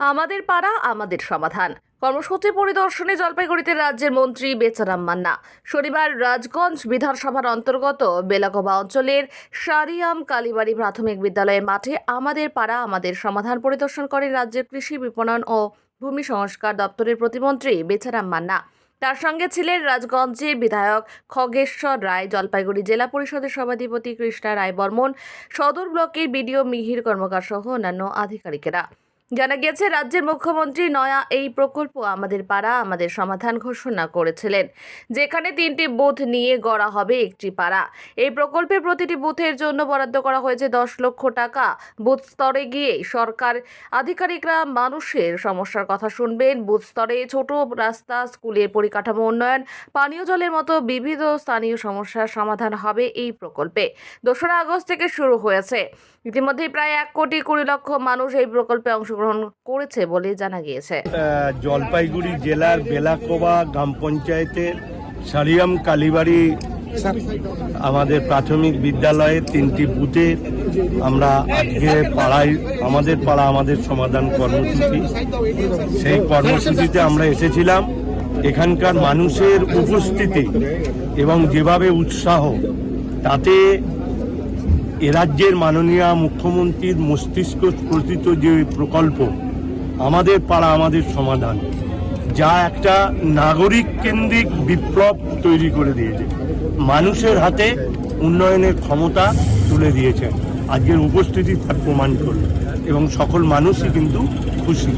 আমাদের পাড়া, আমাদের সমাধান। কর্মসূচি পরিদর্শনে জলপাইগুড়িতে রাজ্যের মন্ত্রী বেচারাম মান্না। শনিবার রাজগঞ্জ বিধানসভার অন্তর্গত বেলাগোবা অঞ্চলের সারিয়াম কালীবাড়ি প্রাথমিক বিদ্যালয়ের মাঠে আমাদের পাড়া, আমাদের সমাধান পরিদর্শন করেন রাজ্যের কৃষি বিপণন ও ভূমি সংস্কার দপ্তরের প্রতিমন্ত্রী বেচারাম মান্না। তার সঙ্গে ছিলেন রাজগঞ্জের বিধায়ক খগেশ্বর রায়, জলপাইগুড়ি জেলা পরিষদের সভাধিপতি কৃষ্ণা রায় বর্মন, সদর ব্লকের বিডিও মিহির কর্মকার সহ অন্যান্য আধিকারিকেরা। জানা গেছে রাজ্যের মুখ্যমন্ত্রী নয়া এই প্রকল্প আমাদের পাড়া, আমাদের সমাধান ঘোষণা করেছিলেন, যেখানে তিনটি বুথ নিয়ে গড়া হবে একটি পাড়া। এই প্রকল্পে প্রতিটি বুথের জন্য বরাদ্দ করা হয়েছে দশ লক্ষ টাকা। বুথ স্তরে গিয়ে সরকার আধিকারিকরা মানুষের সমস্যার কথা শুনবেন। বুথ স্তরে ছোট রাস্তা, স্কুলের পরিকাঠামো উন্নয়ন, পানীয় জলের মতো বিবিধ স্থানীয় সমস্যার সমাধান হবে এই প্রকল্পে। দোসরা আগস্ট থেকে শুরু হয়েছে। ইতিমধ্যে প্রায় এক কোটি কুড়ি লক্ষ মানুষ এই প্রকল্পে অংশগ্রহণ করেছে বলে জানা গিয়েছে। জলপাইগুড়ি জেলার বেলাকোবা গ্রাম পঞ্চায়েতের সারিয়াম কালীবাড়ি আমাদের প্রাথমিক বিদ্যালয়ের তিনটি বুথে আমরা আজকে পাড়ায়, আমাদের পাড়া আমাদের সমাধান কর্মসূচি। সেই কর্মসূচিতে আমরা এসেছিলাম। এখানকার মানুষের উপস্থিতি এবং যেভাবে উৎসাহ, তাতে রাজ্যের মাননীয় মুখ্যমন্ত্রীর মস্তিষ্ক প্রতীত যে প্রকল্প, আমাদের পাড়া আমাদের সমাধান, যা একটা নাগরিক কেন্দ্রিক বিপ্লব তৈরি করে দিয়েছে। মানুষের হাতে উন্নয়নের ক্ষমতা তুলে দিয়েছে। আজকের উপস্থিতি তার প্রমাণ করল এবং সকল মানুষই কিন্তু খুশি।